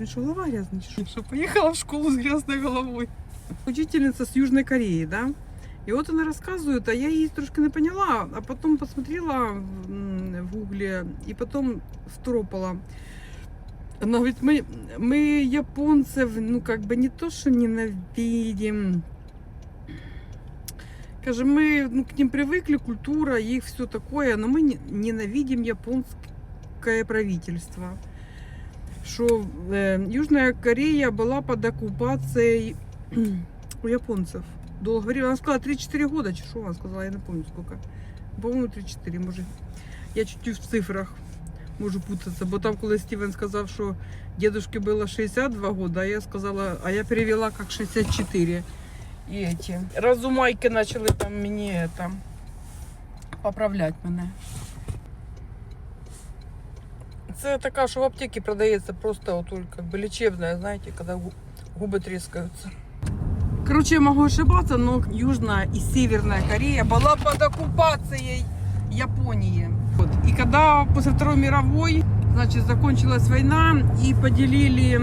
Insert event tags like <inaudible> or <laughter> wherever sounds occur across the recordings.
Він що, голова грязна? чи Що? що поїхала в школу з грязною головою. Учительница с Южной Кореи, да? И вот она рассказывает, а я ей трошки не поняла, а потом посмотрела в гугле и потом второпала. Она говорит, мы, мы японцев, ну, как бы не то, что ненавидим. Каже, мы ну, к ним привыкли, культура, их все такое, но мы не- ненавидим японское правительство Что э, Южная Корея была под оккупацией <clears throat> у японцев. Долго говорила, она сказала 3-4 года, чи що вона сказала, я не помню сколько. По-моему, 3-4, може. Я чуть-чуть в цифрах можу путатися, бо там, коли Стівен сказав, що дедушке было 62 года, а я сказала, а я перевела как 64. І эти разумайки почали там мені это, поправлять мене. Це така, що в аптеці продається просто от, как бы лечебная, знаете, когда гу- губы трескаются. Короче, я могу ошибаться, но Южная и Северная Корея была под оккупацией Японии. Вот. И когда после Второй мировой, значит, закончилась война и поделили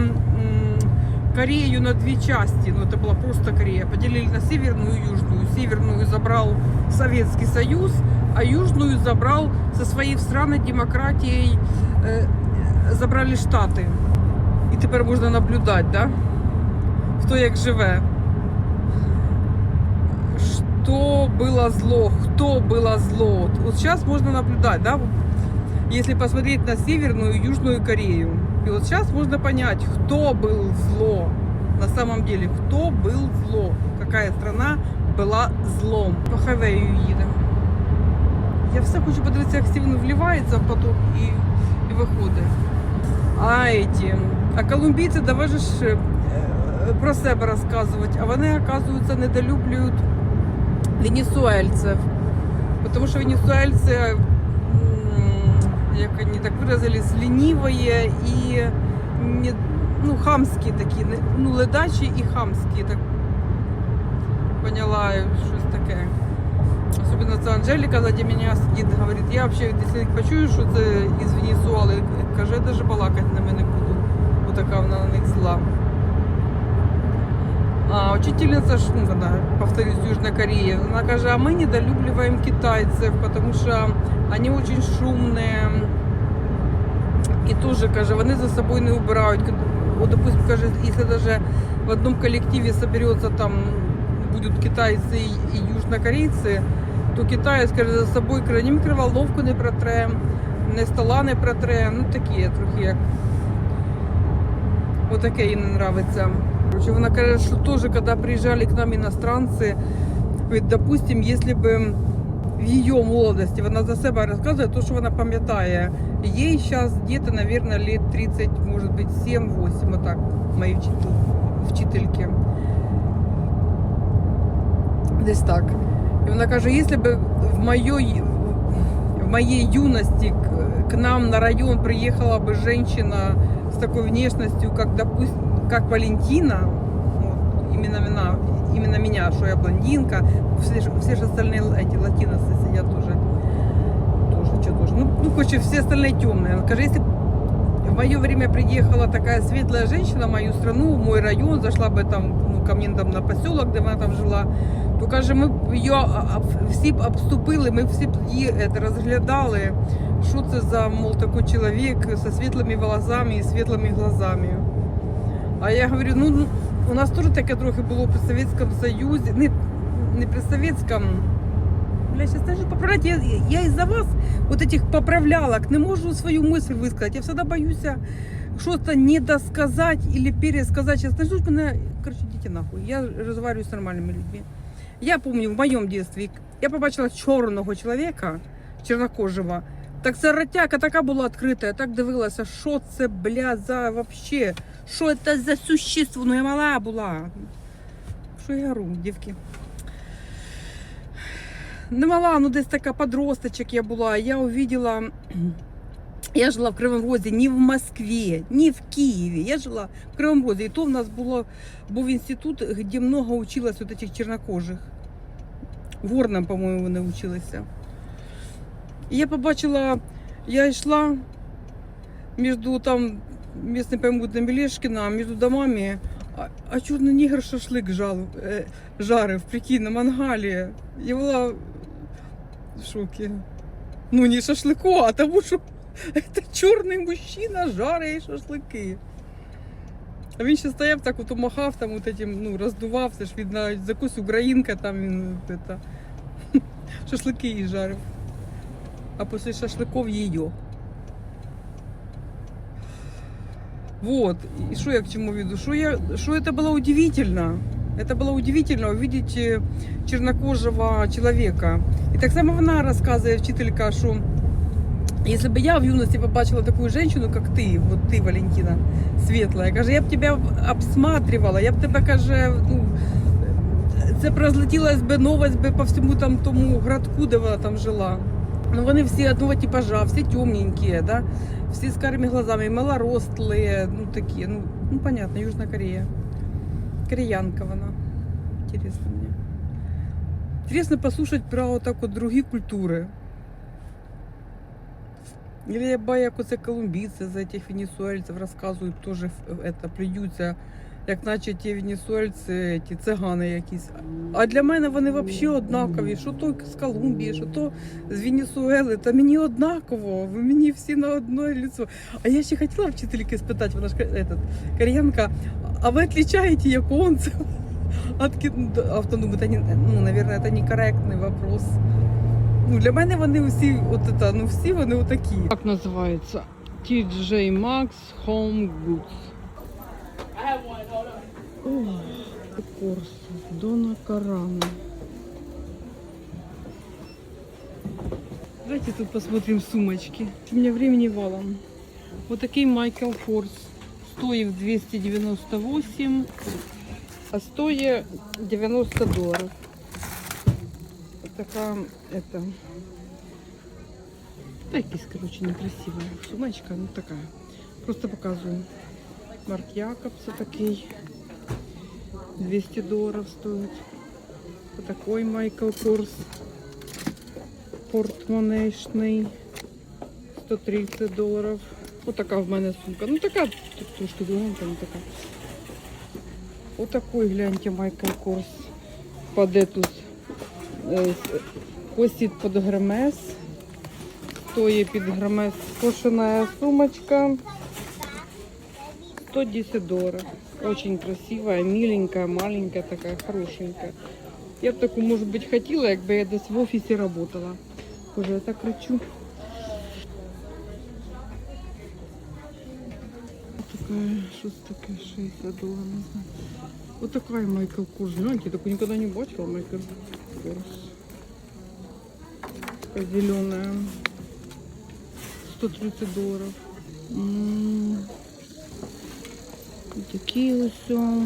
Корею на две части, ну это была просто Корея, поделили на Северную и Южную. Северную забрал Советский Союз, а Южную забрал со своей странной демократией, э, забрали Штаты. І тепер можна наблюдати, да? хто як живе. Что было зло, кто было зло. Вот сейчас можно наблюдать, да, если посмотреть на Северную и Южную Корею. И вот сейчас можно понять, кто был зло. На самом деле, кто был зло. Какая страна была злом. По хайвею їдемо. Я все хочу подивитися, як Стівен вливається в поток і, і виходить. А эти, а колумбійці давай же ж е, про себе розказувати, а вони, оказується, недолюблюють венесуэльцев. Потому что венесуэльцы, м, як они так выразились, ленивые и не, ну, хамские такие, не- ну, ледачі і хамські, так поняла щось таке. Особенно це Анжеліка заді мене сидить, говорить, я вообще, якщо почую, що це із Венесуали, каже, я даже балакати ними не буду. Отака вона на них зла. А учительница, ж, ну, она, повторюсь, Южной Кореи, она говорит, а мы недолюбливаем китайцев, потому что они очень шумные. И тоже, каже, вони за собой не убирають. Вот, допустим, каже, если даже в одном коллективе соберется там, будут китайцы и южнокорейцы, то китаєць, каже, за собою каже, ні мікроволновку не протре, не стола не протре, ну такі трохи як. Отаке їй не нравится. Короче, вона каже, що тоже, когда приезжали к нам иностранцы, говорит, допустим, если бы в ее молодости, вона за себе розказує, то, що вона пам'ятає, їй зараз где-то, наверное, лет 30, может быть, 7-8, вот так, моей вчитель, вчительки. Десь так. І вона каже, якщо б в моїй, в моей юности к, нам на район приехала бы женщина с такой внешностью, как, допустим, как Валентина, вот, именно, меня, именно меня, что я блондинка, все, все же остальные эти латиносы сидят тоже, тоже, что тоже, ну, ну, короче, все остальные темные. Скажи, если в мое время приехала такая светлая женщина в мою страну, в мой район, зашла бы там, ну, ко мне там на поселок, де вона там жила, то каже, ми її всі обступили, ми всі б її розглядали, що це за, мол, такий чоловік зі світлими волосами і світлими глазами. А я говорю, ну, ну у нас теж таке трохи було при Совєтському Союзі, не, не при Совєтському, Бля, сейчас даже поправлять. Я, я из-за вас вот этих поправлялок не можу свою мысль высказать. Я всегда боюсь что-то недосказать или пересказать. Сейчас начнут меня... Короче, идите нахуй. Я разговариваю с нормальными людьми. Я помню, в моем детстве я побачила чорного чоловіка, чорнокожого. Так ця ротяка така була відкрита, я так дивилася, що це, бля, за вообще, що це за существо, ну я мала була. Що я говорю, дівки? Не мала, ну десь така подросточок я була. Я увидела, <clears throat> я жила в Кривому Розі не в Москві, не в Києві. Я жила в Кривому Розі. І то в нас було, був інститут, де много училось от этих чернокожих. Горном, по-моєму, вони училися. І я побачила, я йшла між там местные поймут на Мелешкина, между домами, а, а чорний нігр шашлик жал, е, жарив, прикинь, на мангалі. Я була в шокі. Ну, не шашлику, а тому, що це чорний мужчина жарить шашлики. А він ще стояв так, от махав, там от этим, ну, роздував, це ж видно, якусь українка там він это, <laughs> шашлики їй жарив. А після шашликов її. Вот. И что я к чему веду? Что, я, что это было удивительно. Это было удивительно увидеть э, чернокожего человека. І так само вона розказує вчителька, що если бы я в юности побачила такую женщину, как ты, вот ты, Валентина, светлая, каже, я б тебе обсматривала, я б тебе, каже, ну, це б розлетілась би новость би по всьому там тому городку, де вона там жила. Ну, вони всі одного типажа, всі темненькі, да? всі з карими глазами, малорослые, ну такі, ну, ну понятно, Южна Корея. Кореянка вона. Интересно мне. Интересно послушать про вот так вот другие культуры. Или я бачу, як оце колумбійці за цих венесуельців розказують, теж это, плюються, як наче ті венесуельці, ті цигани якісь. А для мене вони взагалі однакові. Що то з Колумбії, що то з Венесуели. Та мені однаково, ви мені всі на одне лицо. А я ще хотіла вчительки спитати, вона ж этот, кореянка, а ви відрізняєте японців? От автоном, это не, ну, наверное, это некорректный вопрос. Ну, для мене вони усі, от это, ну всі вони отакі. Як називається? TJ Maxx Home Goods. О, Корс, Дона Карана. Давайте тут посмотрим сумочки. У меня времени валом. Вот такий Майкл Корс. Стоїв 298, а стоїть 90 долларов. Вот такая, это, якась, короче, некрасивая сумочка, ну такая. Просто показываю. Марк Якобса такий. 200 долларов стоит. Вот такой Майкл Корс. Портмонешний. 130 долларов. Вот така в мене сумка. Ну така трошки довгенька, не така. Вот такой, гляньте, Майкл Корс. Падетус. Е, Косить під гермес. Стоїть під гермес кошена сумочка. 110 долларов. Очень красивая, миленькая, маленькая такая, хорошенькая. Я б таку, может быть, хотела, якби я десь в офісі работала. Боже, я так кричу. Такая, что таке 60 долларов, не знаю. Вот такая Майкл. Знаете, я такую никогда не бачила, Майкл Корс. Такая зеленая. 130 долларов. М. Такі ось. о.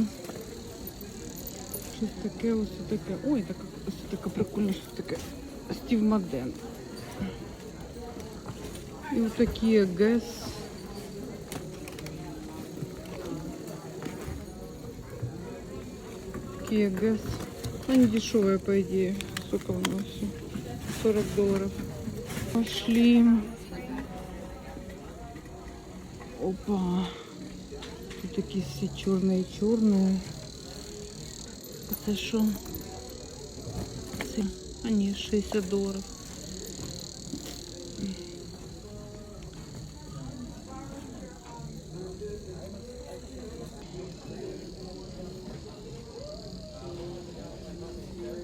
Щось таке, ось таке. Ой, така, ось така прикольна, щось таке. Стів Маден. І ось такі Гес. Такие Гес. Они дешевые, по идее. Сколько у нас? 40 долларов. Пошли. Опа. Тут такі всі чорні і чорні. Це що? Це, а ні, 60 доларів.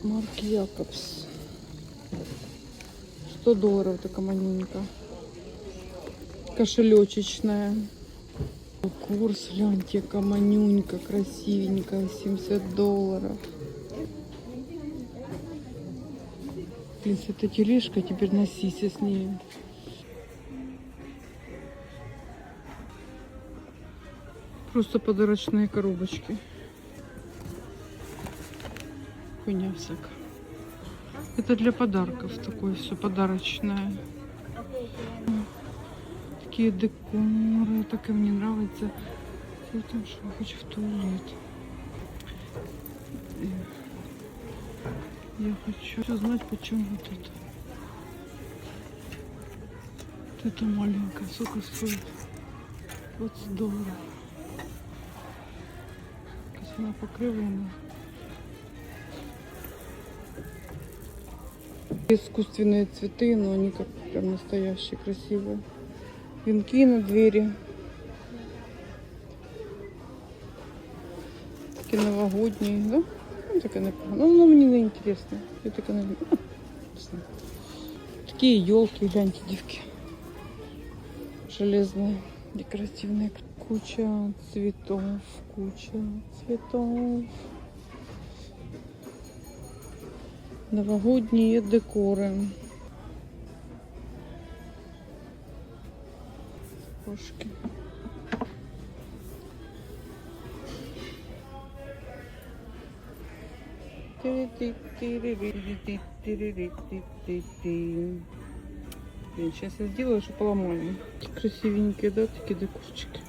Марк Якобс. 100 долларов така маленька. Кошелечечная. Курс, гляньте, яка манюнька, красивенькая, 70 долларов. Если это тележка, теперь носись с ней. Просто подарочные коробочки. Хуйня всякая. Это для подарков такое все подарочное. Такие декоры, так и мне нравится. Что там, что я хочу в туалет. Я хочу узнать, почему вот это. Вот это маленькое, сколько стоит? 20 доларів. Якась вона покривлена. Искусственные цветы, но они как прям настоящие, красивые. Венки на двери. Такие новогодние, да? Ну, таке непогано. Воно мені не інтересно. Я таке люблю. Ну, не знаю. Такие елки, гляньте, девки. Железные, декоративные. Куча цветов, куча цветов. Новогодние декоры. Кошки. Сейчас я сделаю, что поломаю. Такие красивенькие, да, такие декорчики.